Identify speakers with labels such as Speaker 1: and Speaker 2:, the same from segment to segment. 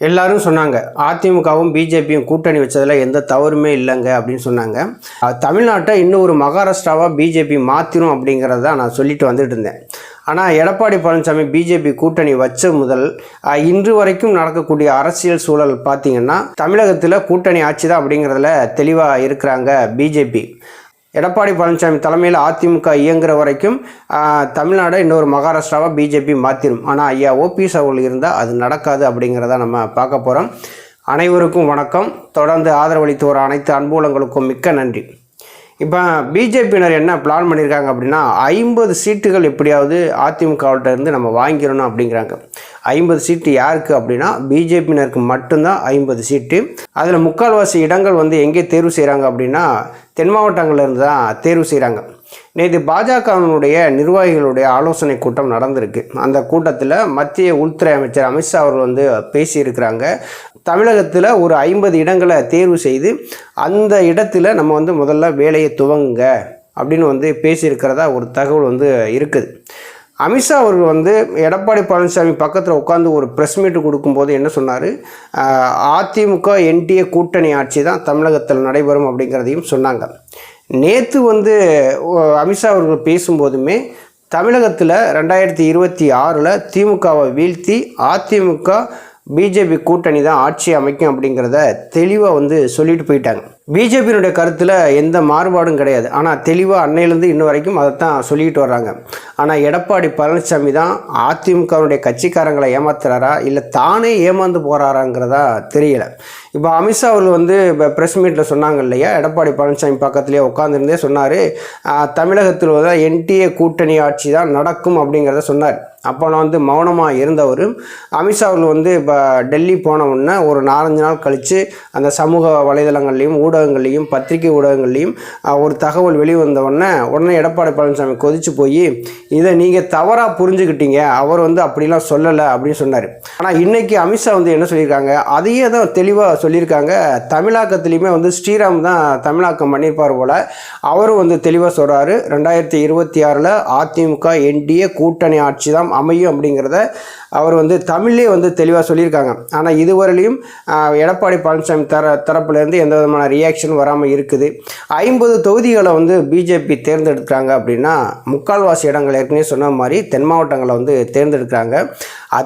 Speaker 1: எல்லாரும் சொன்னாங்க அதிமுகவும் பிஜேபியும் கூட்டணி வச்சதில் எந்த தவறுமே இல்லைங்க அப்படின்னு சொன்னாங்க. தமிழ்நாட்டை இன்னும் ஒரு மகாராஷ்டிராவாக பிஜேபி மாற்றிரும் அப்படிங்கிறத நான் சொல்லிட்டு வந்துட்டு இருந்தேன். ஆனால் எடப்பாடி பழனிசாமி பிஜேபி கூட்டணி வச்ச முதல் இன்று வரைக்கும் நடக்கக்கூடிய அரசியல் சூழல் பார்த்திங்கன்னா தமிழகத்தில் கூட்டணி ஆட்சி தான் அப்படிங்கிறதுல தெளிவாக இருக்கிறாங்க பிஜேபி. எடப்பாடி பழனிசாமி தலைமையில் அதிமுக இயங்குகிற வரைக்கும் தமிழ்நாடை இன்னொரு மகாராஷ்டிராவாக பிஜேபி மாற்றிடும் ஆனால் ஐயா ஓபிஎஸ் அவர்கள் இருந்தால் அது நடக்காது அப்படிங்கிறத நம்ம பார்க்க போகிறோம் அனைவருக்கும் வணக்கம். தொடர்ந்து ஆதரவளித்து வர அனைத்து அன்புலங்களுக்கும் மிக்க நன்றி. இப்போ பிஜேபியினர் என்ன பிளான் பண்ணியிருக்காங்க அப்படின்னா ஐம்பது சீட்டுகள் எப்படியாவது அதிமுகவிட்ட இருந்து நம்ம வாங்கிடணும் அப்படிங்கிறாங்க. ஐம்பது சீட்டு யாருக்கு அப்படின்னா பிஜேபியினருக்கு மட்டும்தான் ஐம்பது சீட்டு. அதில் முக்கால்வாசி இடங்கள் வந்து எங்கே தேர்வு செய்கிறாங்க அப்படின்னா தென் மாவட்டங்கள்லேருந்து தான் தேர்வு செய்கிறாங்க நேற்று பாஜகவினுடைய நிர்வாகிகளுடைய ஆலோசனை கூட்டம் நடந்திருக்கு. அந்த கூட்டத்தில் மத்திய உள்துறை அமைச்சர் அமித்ஷா அவர்கள் வந்து பேசியிருக்கிறாங்க. தமிழகத்தில் ஒரு ஐம்பது இடங்களை தேர்வு செய்து அந்த இடத்துல நம்ம வந்து முதல்ல வேலையை துவங்குங்க அப்படின்னு வந்து பேசியிருக்கிறதா ஒரு தகவல் வந்து இருக்குது. அமித்ஷா அவர்கள் வந்து எடப்பாடி பழனிசாமி பக்கத்தில் உட்காந்து ஒரு ப்ரெஸ் மீட் கொடுக்கும்போது என்ன சொன்னார்? அதிமுக என்டிஏ கூட்டணி ஆட்சி தான் தமிழகத்தில் நடைபெறும் அப்படிங்கிறதையும் சொன்னாங்க. நேற்று வந்து அமித்ஷா அவர்கள் பேசும்போதுமே தமிழகத்தில் ரெண்டாயிரத்தி இருபத்தி ஆறில் திமுகவை வீழ்த்தி அதிமுக பிஜேபி கூட்டணி தான் ஆட்சி அமைக்கும் அப்படிங்கிறத தெளிவாக வந்து சொல்லிட்டு போயிட்டாங்க. பிஜேபியினுடைய கருத்தில் எந்த மாறுபாடும் கிடையாது. ஆனால் தெளிவாக அன்னையிலேருந்து இன்ன வரைக்கும் அதைத்தான் சொல்லிட்டு வர்றாங்க. ஆனால் எடப்பாடி பழனிசாமி தான் அதிமுகவுடைய கட்சிக்காரங்களை ஏமாத்துறாரா இல்லை தானே ஏமாந்து போகிறாராங்கிறதா தெரியல. இப்போ அமித்ஷா அவர்கள் வந்து இப்போ ப்ரெஸ் மீட்டில் சொன்னாங்க இல்லையா? எடப்பாடி பழனிசாமி பக்கத்துலேயே உட்காந்துருந்தே சொன்னார். தமிழகத்தில் உள்ள என்டிஏ கூட்டணி ஆட்சி தான் நடக்கும் அப்படிங்கிறத சொன்னார். அப்போ நான் வந்து மௌனமாக இருந்தவர். அமித்ஷா அவர்கள் வந்து இப்போ டெல்லி போன உடனே ஒரு நாலஞ்சு நாள் கழித்து அந்த சமூக வலைதளங்கள்லையும் ஊடகங்கள்லேயும் பத்திரிகை ஊடகங்கள்லேயும் ஒரு தகவல் வெளிவந்த உடனே உடனே எடப்பாடி பழனிசாமி கொதிச்சு போய் இதை நீங்கள் தவறாக புரிஞ்சுக்கிட்டீங்க அவர் வந்து அப்படிலாம் சொல்லலை அப்படின்னு சொன்னார். ஆனால் இன்றைக்கி அமித்ஷா வந்து என்ன சொல்லியிருக்காங்க அதையே தான் தெளிவாக சொல்லியிருக்காங்க. தமிழாக்கத்துலேயுமே வந்து ஸ்ரீராம் தான் தமிழாக்கம் பண்ணியிருப்பார் போல் அவரும் வந்து தெளிவாக சொல்கிறாரு ரெண்டாயிரத்தி இருபத்தி ஆறில் அதிமுக என்டிஏ கூட்டணி ஆட்சி தான் அமையும் அப்படிங்கிறத அவர் வந்து தமிழ்லேயே வந்து தெளிவாக சொல்லியிருக்காங்க. ஆனால் இதுவரையிலையும் எடப்பாடி பழனிசாமி தர தரப்புலேருந்து எந்த விதமான ரியாக்ஷன் வராமல் இருக்குது. ஐம்பது தொகுதிகளை வந்து பிஜேபி தேர்ந்தெடுக்கிறாங்க அப்படின்னா முக்கால்வாசி இடங்கள் ஏற்கனவே சொன்ன மாதிரி தென் மாவட்டங்களை வந்து தேர்ந்தெடுக்கிறாங்க.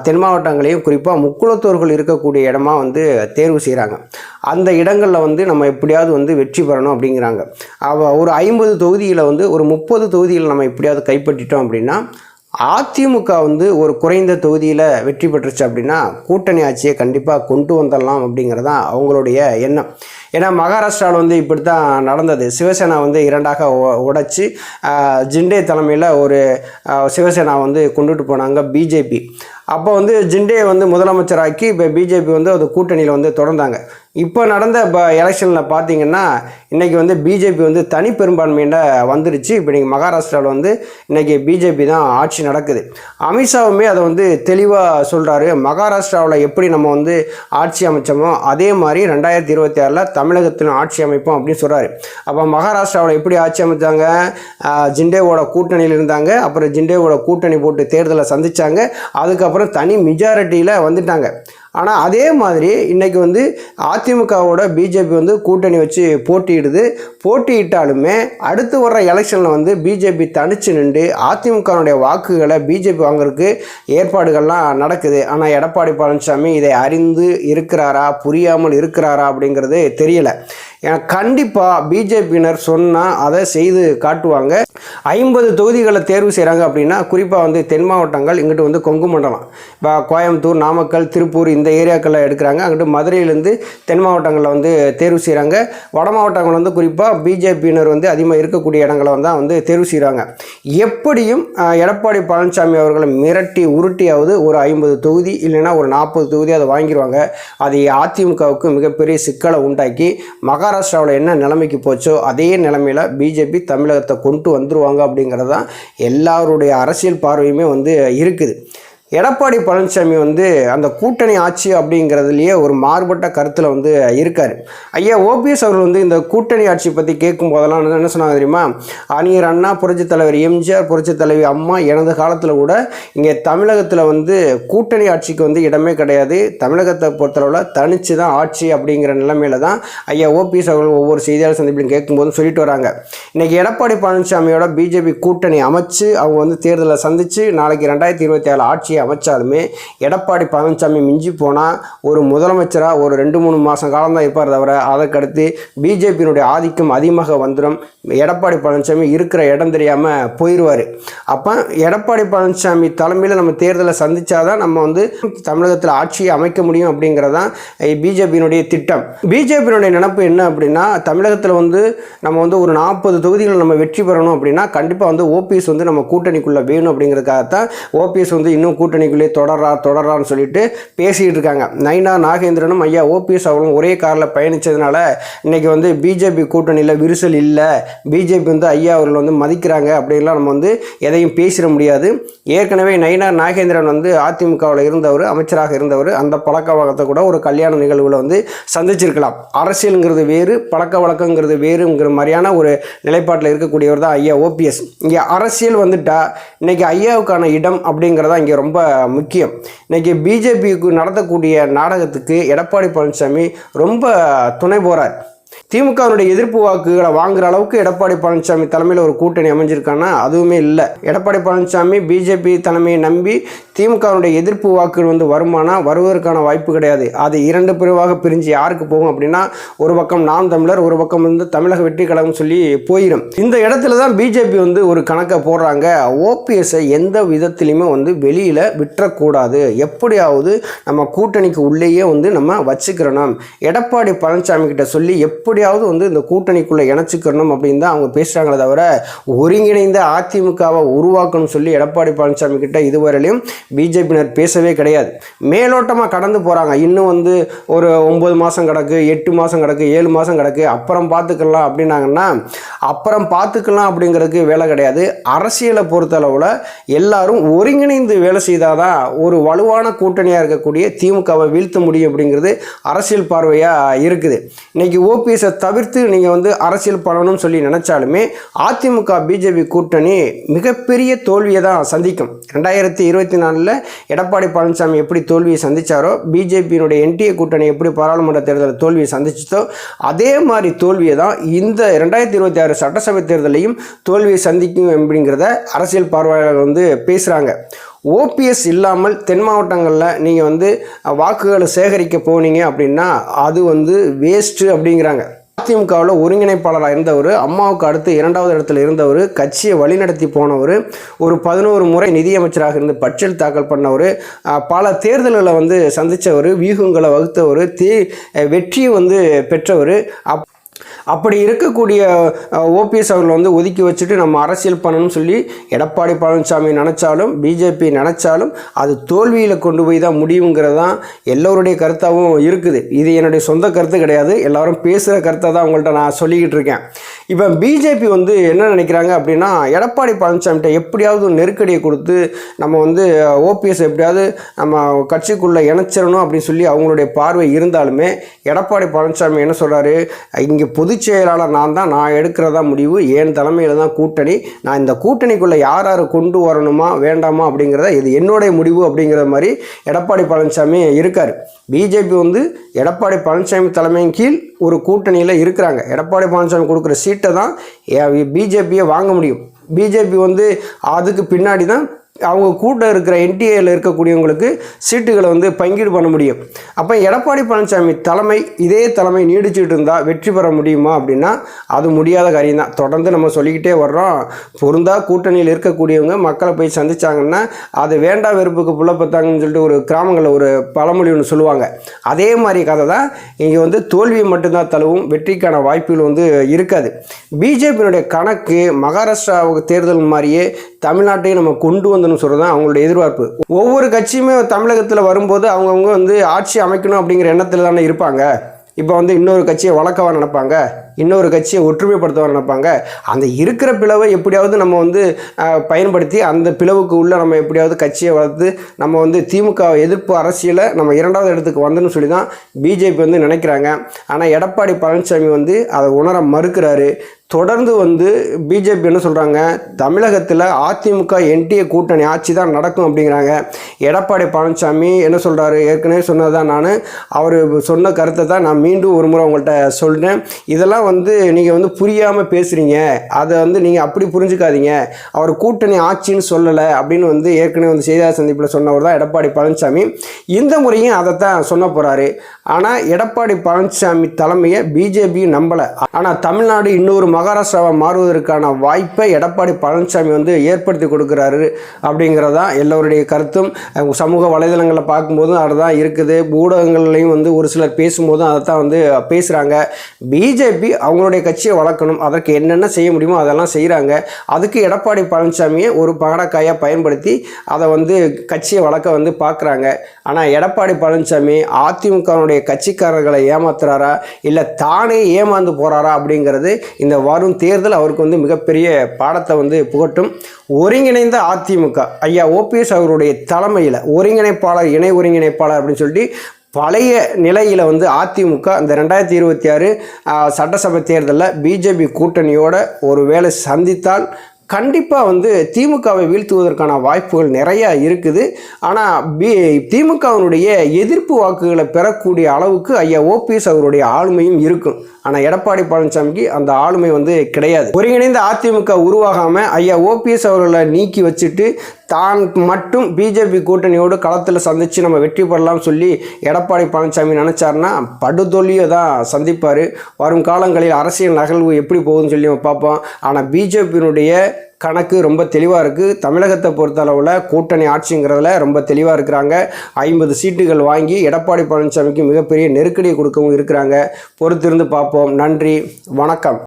Speaker 1: தென் மாவட்டங்களையும் குறிப்பாக முக்குளத்தோர்கள் இருக்கக்கூடிய இடமா வந்து தேர்வு செய்கிறாங்க அந்த இடங்களில் வந்து நம்ம எப்படியாவது வந்து வெற்றி பெறணும் அப்படிங்கிறாங்க. அவ ஒரு ஐம்பது தொகுதியில் வந்து ஒரு முப்பது தொகுதியில் நம்ம எப்படியாவது கைப்பற்றிட்டோம் அப்படின்னா அதிமுக வந்து ஒரு குறைந்த தொகுதியில் வெற்றி பெற்றுச்சு அப்படின்னா கூட்டணி ஆட்சியை கண்டிப்பாக கொண்டு வந்துடலாம் அப்படிங்கிறது தான் அவங்களுடைய எண்ணம். ஏன்னா மகாராஷ்டிராவில் வந்து இப்படி தான் நடந்தது. சிவசேனா வந்து இரண்டாக உடைச்சி ஜிண்டே தலைமையில் ஒரு சிவசேனா வந்து கொண்டுட்டு போனாங்க பிஜேபி. அப்போ வந்து ஜிண்டே வந்து முதலமைச்சராக்கி இப்போ பிஜேபி வந்து அது கூட்டணியில் வந்து தொடர்ந்தாங்க. இப்போ நடந்த இப்போ எலெக்ஷனில் பார்த்தீங்கன்னா இன்றைக்கி வந்து பிஜேபி வந்து தனி பெரும்பான்மையில வந்துருச்சு. இப்போ நீங்கள் மகாராஷ்டிராவில் வந்து இன்றைக்கி பிஜேபி தான் ஆட்சி நடக்குது. அமித்ஷாவுமே அதை வந்து தெளிவாக சொல்கிறாரு மகாராஷ்டிராவில் எப்படி நம்ம வந்து ஆட்சி அமைச்சோமோ அதே மாதிரி ரெண்டாயிரத்தி இருபத்தி ஆறில் தமிழகத்திலும் ஆட்சி அமைப்போம் அப்படின்னு சொல்கிறாரு அப்போ மகாராஷ்டிராவில் எப்படி ஆட்சி அமைச்சாங்க? ஜிண்டேவோட கூட்டணியில் இருந்தாங்க. அப்புறம் ஜிண்டேவோட கூட்டணி போட்டு தேர்தலை சந்தித்தாங்க அதுக்கப்புறம் தனி மெஜாரிட்டியில் வந்துட்டாங்க. ஆனால் அதே மாதிரி இன்றைக்கி வந்து அதிமுகவோட பிஜேபி வந்து கூட்டணி வச்சு போட்டியிடுது. போட்டியிட்டாலுமே அடுத்து வர்ற எலெக்ஷனில் வந்து பிஜேபி தனிச்சு நின்று அதிமுகனுடைய வாக்குகளை பிஜேபி வாங்குறதுக்கு ஏற்பாடுகள்லாம் நடக்குது. ஆனால் எடப்பாடி பழனிசாமி இதை அறிந்து இருக்கிறாரா புரியாமல் இருக்கிறாரா அப்படிங்கிறது தெரியலை. ஏன்னா கண்டிப்பாக பிஜேபியினர் சொன்னால் அதை செய்து காட்டுவாங்க. ஐம்பது தொகுதிகளை தேர்வு செய்கிறாங்க அப்படின்னா குறிப்பாக வந்து தென் மாவட்டங்கள் இங்கிட்டு வந்து கொங்கு மண்டலம். இப்போ கோயம்புத்தூர் நாமக்கல் திருப்பூர் இந்த ஏரியாக்களில் எடுக்கிறாங்க. அங்கிட்டு மதுரையிலேருந்து தென் மாவட்டங்களில் வந்து தேர்வு செய்கிறாங்க வட மாவட்டங்கள் வந்து குறிப்பாக பிஜேபியினர் வந்து அதிகமாக இருக்கக்கூடிய இடங்களை வந்து வந்து தேர்வு செய்கிறாங்க எப்படியும் எடப்பாடி பழனிசாமி அவர்களை மிரட்டி உருட்டியாவது ஒரு ஐம்பது தொகுதி இல்லைன்னா ஒரு நாற்பது தொகுதி அதை வாங்கிடுவாங்க அது அதிமுகவுக்கு மிகப்பெரிய சிக்கலை உண்டாக்கி மகாராஷ்டிராவில் என்ன நிலைமைக்கு போச்சோ அதே நிலைமையில் பிஜேபி தமிழகத்தை கொண்டு வந்துருவாங்க. அப்படிங்கிறது தான் எல்லாருடைய அரசியல் பார்வையுமே வந்து இருக்குது. எடப்பாடி பழனிசாமி வந்து அந்த கூட்டணி ஆட்சி அப்படிங்கிறதுலையே ஒரு மாறுபட்ட கருத்தில் வந்து இருக்கார். ஐயா ஓபிஎஸ் அவர் வந்து இந்த கூட்டணி ஆட்சி பற்றி கேட்கும் போதெல்லாம் என்ன சொன்னாங்க தெரியுமா? அணியர் அண்ணா புரட்சித் தலைவர் எம்ஜிஆர் புரட்சித் தலைவி அம்மா எனது காலத்தில் கூட இங்கே தமிழகத்தில் வந்து கூட்டணி ஆட்சிக்கு வந்து இடமே கிடையாது. தமிழகத்தை பொறுத்தளவில் தனிச்சு தான் ஆட்சி அப்படிங்கிற நிலைமையில தான் ஐயா ஓபிஎஸ் அவர்கள் ஒவ்வொரு செய்தியாளர் சந்திப்பிலும் கேட்கும்போது சொல்லிட்டு வராங்க. இன்றைக்கி எடப்பாடி பழனிசாமியோட பிஜேபி கூட்டணி அமைச்சு அவங்க வந்து தேர்தலை சந்தித்து நாளைக்கு ரெண்டாயிரத்தி இருபத்தி ஏழு ஆட்சியை அமைச்சாலுமே எடப்பாடி பழனிசாமி மிஞ்சி போனால் ஒரு முதலமைச்சராக ஒரு ரெண்டு மூணு மாதம் காலம்தான் இருப்பார் தவிர அதற்கடுத்து பிஜேபியினுடைய ஆதிக்கம் அதிகமாக வந்துடும் எடப்பாடி பழனிசாமி இருக்கிற இடம் தெரியாமல் போயிடுவார் அப்போ எடப்பாடி பழனிசாமி தலைமையில் நம்ம தேர்தலை சந்திச்சாதான் நம்ம வந்து தமிழகத்தில் ஆட்சியை அமைக்க முடியும் அப்படிங்கிறதான் பிஜேபியினுடைய திட்டம். பிஜேபியினுடைய நினப்பு என்ன அப்படின்னா தமிழகத்தில் வந்து நம்ம வந்து ஒரு நாற்பது தொகுதிகளில் நம்ம வெற்றி பெறணும் அப்படின்னா கண்டிப்பாக வந்து ஓபிஎஸ் வந்து நம்ம கூட்டணிக்குள்ளே வேணும் அப்படிங்கிறதுக்காகத்தான் ஓபிஎஸ் வந்து இன்னும் கூட்டணிக்குள்ளே தொடரா தொடரான்னு சொல்லிட்டு பேசிகிட்டு இருக்காங்க. நைனா நாகேந்திரனும் ஐயா ஓபிஎஸ் அவர்களும் ஒரே காரில் பயணித்ததுனால இன்னைக்கு வந்து பிஜேபி கூட்டணியில் விரிசல் இல்லை. பிஜேபி வந்து ஐயா அவர்கள் வந்து மதிக்கிறாங்க அப்படின்லாம் நம்ம வந்து எதையும் பேசிட முடியாது. ஏற்கனவே நைனா நாகேந்திரன் வந்து அதிமுகவில் இருந்தவர் அமைச்சராக இருந்தவர் அந்த பழக்க வழக்கத்தை கூட ஒரு கல்யாண நிகழ்வில் வந்து சந்திச்சிருக்கலாம். அரசியலுங்கிறது வேறு பழக்க வழக்கங்கிறது வேறுங்கிற மாதிரியான ஒரு நிலைப்பாட்டில் இருக்கக்கூடியவர் தான் ஐயா ஓபிஎஸ். இங்கே அரசியல் வந்துட்டா இன்றைக்கி ஐயாவுக்கான இடம் அப்படிங்கிறதா இங்கே ரொம்ப முக்கியம். இன்றைக்கி பிஜேபிக்கு நடத்தக்கூடிய நாடகத்துக்கு எடப்பாடி பழனிசாமி ரொம்ப துணை போகிறார் திமுகவினுடைய எதிர்ப்பு வாக்குகளை வாங்குற அளவுக்கு எடப்பாடி பழனிசாமி தலைமையில் ஒரு கூட்டணி அமைஞ்சிருக்கான்னா அதுவுமே இல்லை. எடப்பாடி பழனிசாமி பிஜேபி தலைமையை நம்பி திமுகவினுடைய எதிர்ப்பு வாக்குகள் வந்து வருமானா வருவதற்கான வாய்ப்பு கிடையாது. அது இரண்டு பிரிவாக பிரிஞ்சு யாருக்கு போகும் அப்படின்னா ஒரு பக்கம் நாம் தமிழர் ஒரு பக்கம் வந்து தமிழக வெற்றி கழகம் சொல்லி போயிடும் இந்த இடத்துல தான் பிஜேபி வந்து ஒரு கணக்கை போடுறாங்க. ஓபிஎஸ்ஸை எந்த விதத்திலையுமே வந்து வெளியில் விட்டுறக்கூடாது. எப்படியாவது நம்ம கூட்டணிக்கு உள்ளேயே வந்து நம்ம வச்சுக்கிறணும். எடப்பாடி பழனிசாமி கிட்ட சொல்லி எப் எப்படியாவது வந்து இந்த கூட்டணிக்குள்ளே இணைச்சிக்கிறணும் அப்படின்னு தான் அவங்க பேசுகிறாங்களே தவிர ஒருங்கிணைந்த அதிமுகவை உருவாக்கணும்னு சொல்லி எடப்பாடி பழனிசாமி கிட்ட இதுவரையிலும் பிஜேபியினர் பேசவே கிடையாது. மேலோட்டமாக கடந்து போகிறாங்க இன்னும் வந்து ஒரு ஒம்பது மாதம் கிடக்கு எட்டு மாதம் கிடக்கு ஏழு மாதம் கிடக்கு அப்புறம் பார்த்துக்கலாம் அப்படின்னாங்கன்னா அப்புறம் பார்த்துக்கலாம் அப்படிங்கிறதுக்கு வேலை கிடையாது. அரசியலை பொறுத்தளவில் எல்லாரும் ஒருங்கிணைந்து வேலை செய்தால் தான் ஒரு வலுவான கூட்டணியாக இருக்கக்கூடிய திமுகவை வீழ்த்த முடியும் அப்படிங்கிறது அரசியல் பார்வையாக இருக்குது. இன்றைக்கி ஓபி ஓபிஎஸை தவிர்த்து நீங்கள் வந்து அரசியல் பண்ணணும்னு சொல்லி நினச்சாலுமே அதிமுக பிஜேபி கூட்டணி மிகப்பெரிய தோல்வியை தான் சந்திக்கும். ரெண்டாயிரத்தி இருபத்தி நாலில் எடப்பாடி பழனிசாமி எப்படி தோல்வியை சந்தித்தாரோ பிஜேபியினுடைய என்டிஏ கூட்டணி எப்படி பாராளுமன்ற தேர்தலில் தோல்வியை சந்திச்சதோ அதே மாதிரி தோல்வியை தான் இந்த ரெண்டாயிரத்தி இருபத்தி ஆறு சட்டசபை தேர்தலையும் தோல்வியை சந்திக்கும் அப்படிங்கிறத அரசியல் பார்வையாளர்கள் வந்து பேசுகிறாங்க ஓபிஎஸ் இல்லாமல் தென் மாவட்டங்களில் நீங்கள் வந்து வாக்குகளை சேகரிக்க போனீங்க அப்படின்னா அது வந்து வேஸ்ட்டு அப்படிங்கிறாங்க. அதிமுகவில் ஒருங்கிணைப்பாளராக இருந்தவர் அம்மாவுக்கு அடுத்து இரண்டாவது இடத்துல இருந்தவர் கட்சியை வழிநடத்தி போனவர் ஒரு பதினோரு முறை நிதியமைச்சராக இருந்து பட்ஜெட் தாக்கல் பண்ணவர் பல தேர்தல்களை வந்து சந்தித்தவர் வியூகங்களை வகுத்தவர் தே வெற்றியை வந்து பெற்றவர் அப் அப்படி இருக்கக்கூடிய ஓபிஎஸ் அவர்களை வந்து ஒதுக்கி வச்சுட்டு நம்ம அரசியல் பண்ணணும்னு சொல்லி எடப்பாடி பழனிசாமி நினச்சாலும் பிஜேபி நினச்சாலும் அது தோல்வியில் கொண்டு போய் தான் முடியுங்கிறது தான் எல்லோருடைய கருத்தாகவும் இருக்குது. இது என்னுடைய சொந்த கருத்து கிடையாது. எல்லாரும் பேசுகிற கருத்தை தான் உங்கள்கிட்ட நான் சொல்லிக்கிட்டு இருக்கேன். இப்போ பிஜேபி வந்து என்ன நினைக்கிறாங்க அப்படின்னா எடப்பாடி பழனிசாமிகிட்ட எப்படியாவது ஒரு நெருக்கடியை கொடுத்து நம்ம வந்து ஓபிஎஸ் எப்படியாவது நம்ம கட்சிக்குள்ளே இணைச்சிடணும் அப்படின்னு சொல்லி அவங்களுடைய பார்வை இருந்தாலுமே எடப்பாடி பழனிசாமி என்ன சொல்கிறாரு இங்கே பொதுச் செயலாளர் நான் தான். நான் எடுக்கிறதா முடிவு. என் தலைமையில் தான் கூட்டணி? நான் இந்த கூட்டணிக்குள்ளே யார் யார் கொண்டு வரணுமா வேண்டாமா அப்படிங்கிறத இது என்னுடைய முடிவு அப்படிங்கிற மாதிரி எடப்பாடி பழனிசாமி இருக்கார். பிஜேபி வந்து எடப்பாடி பழனிசாமி தலைமையின் கீழ் ஒரு கூட்டணியில் இருக்கிறாங்க. எடப்பாடி பழனிசாமி கொடுக்குற சீட்டை தான் பிஜேபியை வாங்க முடியும். பிஜேபி வந்து அதுக்கு பின்னாடி தான் அவங்க கூட இருக்கிற என்டிஏயில் இருக்கக்கூடியவங்களுக்கு சீட்டுகளை வந்து பங்கீடு பண்ண முடியும். அப்போ எடப்பாடி பழனிசாமி தலைமை இதே தலைமை நீடிச்சுட்டு இருந்தால் வெற்றி பெற முடியுமா அப்படின்னா அது முடியாத காரியம் தான் தொடர்ந்து நம்ம சொல்லிக்கிட்டே வர்றோம். பொருந்தா கூட்டணியில் இருக்கக்கூடியவங்க மக்களை போய் சந்திச்சாங்கன்னா அது வேண்டா வெறுப்புக்கு புலப்பத்தாங்கன்னு சொல்லிட்டு ஒரு கிராமங்களில் ஒரு பழமொழி ஒன்று சொல்லுவாங்க. அதே மாதிரி கதை தான் இங்கே வந்து தோல்வியை மட்டும்தான் தழுவும் வெற்றிக்கான வாய்ப்புகள் வந்து இருக்காது. பிஜேபியினுடைய கணக்கு மகாராஷ்டிரா தேர்தல் மாதிரியே தமிழ்நாட்டையும் நம்ம கொண்டு வந்தணும் சொல்கிறது தான் அவங்களுடைய எதிர்பார்ப்பு. ஒவ்வொரு கட்சியுமே தமிழகத்தில் வரும்போது அவங்கவுங்க வந்து ஆட்சி அமைக்கணும் அப்படிங்கிற எண்ணத்தில் தானே இருப்பாங்க. இப்போ வந்து இன்னொரு கட்சியை வளர்க்கவா நினைப்பாங்க. இன்னொரு கட்சியை ஒற்றுமைப்படுத்தவா நினைப்பாங்க. அந்த இருக்கிற பிளவை எப்படியாவது நம்ம வந்து பயன்படுத்தி அந்த பிளவுக்கு உள்ள நம்ம எப்படியாவது கட்சியை வளர்த்து நம்ம வந்து திமுக எதிர்ப்பு அரசியலை நம்ம இரண்டாவது இடத்துக்கு வந்தோம்னு சொல்லி தான் பிஜேபி வந்து நினைக்கிறாங்க. ஆனால் எடப்பாடி பழனிசாமி வந்து அதை உணர மறுக்கிறாரு. தொடர்ந்து வந்து பிஜேபி என்ன சொல்கிறாங்க தமிழகத்தில் அதிமுக என்டிஏ கூட்டணி ஆட்சி தான் நடக்கும் அப்படிங்கிறாங்க. எடப்பாடி பழனிசாமி என்ன சொல்கிறாரு ஏற்கனவே சொன்னது தான் நான். அவர் சொன்ன கருத்தை தான் நான் மீண்டும் ஒரு முறை உங்கள்கிட்ட சொல்கிறேன் இதெல்லாம் வந்து நீங்கள் வந்து புரியாமல் பேசுகிறீங்க அதை வந்து நீங்கள் அப்படி புரிஞ்சுக்காதீங்க. அவர் கூட்டணி ஆட்சின்னு சொல்லலை அப்படின்னு வந்து ஏற்கனவே வந்து செய்தியாளர் சந்திப்பில் சொன்னவர் தான் எடப்பாடி பழனிசாமி. இந்த முறையும் அதை தான் சொன்ன போகிறாரு ஆனால் எடப்பாடி பழனிசாமி தலைமையை பிஜேபி நம்பலை. ஆனால் தமிழ்நாடு இன்னொரு மகாராஷ்டிராவை மாறுவதற்கான வாய்ப்பை எடப்பாடி பழனிசாமி வந்து ஏற்படுத்தி கொடுக்குறாரு அப்படிங்கிறதான் எல்லோருடைய கருத்தும். சமூக வலைதளங்களை பார்க்கும்போதும் அதுதான் இருக்குது. ஊடகங்கள்லையும் வந்து ஒரு சிலர் பேசும்போதும் அதை தான் வந்து பேசுகிறாங்க பிஜேபி அவங்களுடைய கட்சியை வளர்க்கணும் அதற்கு என்னென்ன செய்ய முடியுமோ அதெல்லாம் செய்கிறாங்க அதுக்கு எடப்பாடி பழனிசாமியை ஒரு பகடக்காயாக பயன்படுத்தி அதை வந்து கட்சியை வளர்க்க வந்து பார்க்குறாங்க. ஆனால் எடப்பாடி பழனிசாமி அதிமுகவுடைய கட்சிக்காரர்களை ஏமாத்துறாரா? இல்லை தானே ஏமாந்து போகிறாரா அப்படிங்கிறது இந்த வரும் தேர்தல் அவருக்கு வந்து மிகப்பெரிய பாடத்தை வந்து புகட்டும். ஒருங்கிணைந்த அதிமுக ஐயா ஓபிஎஸ் அவருடைய தலைமையில் ஒருங்கிணைப்பாளர் இணை ஒருங்கிணைப்பாளர் அப்படின்னு சொல்லிட்டு பழைய நிலையில் வந்து அதிமுக இந்த ரெண்டாயிரத்தி இருபத்தி ஆறு சட்டசபை தேர்தலில் பிஜேபி கூட்டணியோட ஒரு வேளை சந்தித்தால் கண்டிப்பாக வந்து திமுகவை வீழ்த்துவதற்கான வாய்ப்புகள் நிறையா இருக்குது. ஆனால் பி திமுகவினுடைய எதிர்ப்பு வாக்குகளை பெறக்கூடிய அளவுக்கு ஐயா ஓபிஎஸ் அவருடைய ஆளுமையும் இருக்கும். ஆனால் எடப்பாடி பழனிசாமிக்கு அந்த ஆளுமை வந்து கிடையாது. ஒருங்கிணைந்த அதிமுக உருவாகாமல் ஐயா ஓபிஎஸ் அவர்களை நீக்கி வச்சுட்டு தான் மட்டும் பிஜேபி கூட்டணியோடு களத்தில் சந்தித்து நம்ம வெற்றி பெறலாம்னு சொல்லி எடப்பாடி பழனிசாமி நினச்சாருன்னா படுதொல்லியை தான் சந்திப்பார். வரும் காலங்களில் அரசியல் நகழ்வு எப்படி போகுதுன்னு சொல்லி நம்ம பார்ப்போம். ஆனால் பிஜேபியினுடைய கணக்கு ரொம்ப தெளிவாக இருக்குது தமிழகத்தை பொறுத்தளவில் கூட்டணி ஆட்சிங்கிறதுல ரொம்ப தெளிவாக இருக்கிறாங்க. ஐம்பது சீட்டுகள் வாங்கி எடப்பாடி பழனிசாமிக்கு மிகப்பெரிய நெருக்கடியை கொடுக்கவும் இருக்கிறாங்க. பொறுத்திருந்து பார்ப்போம். நன்றி. வணக்கம்.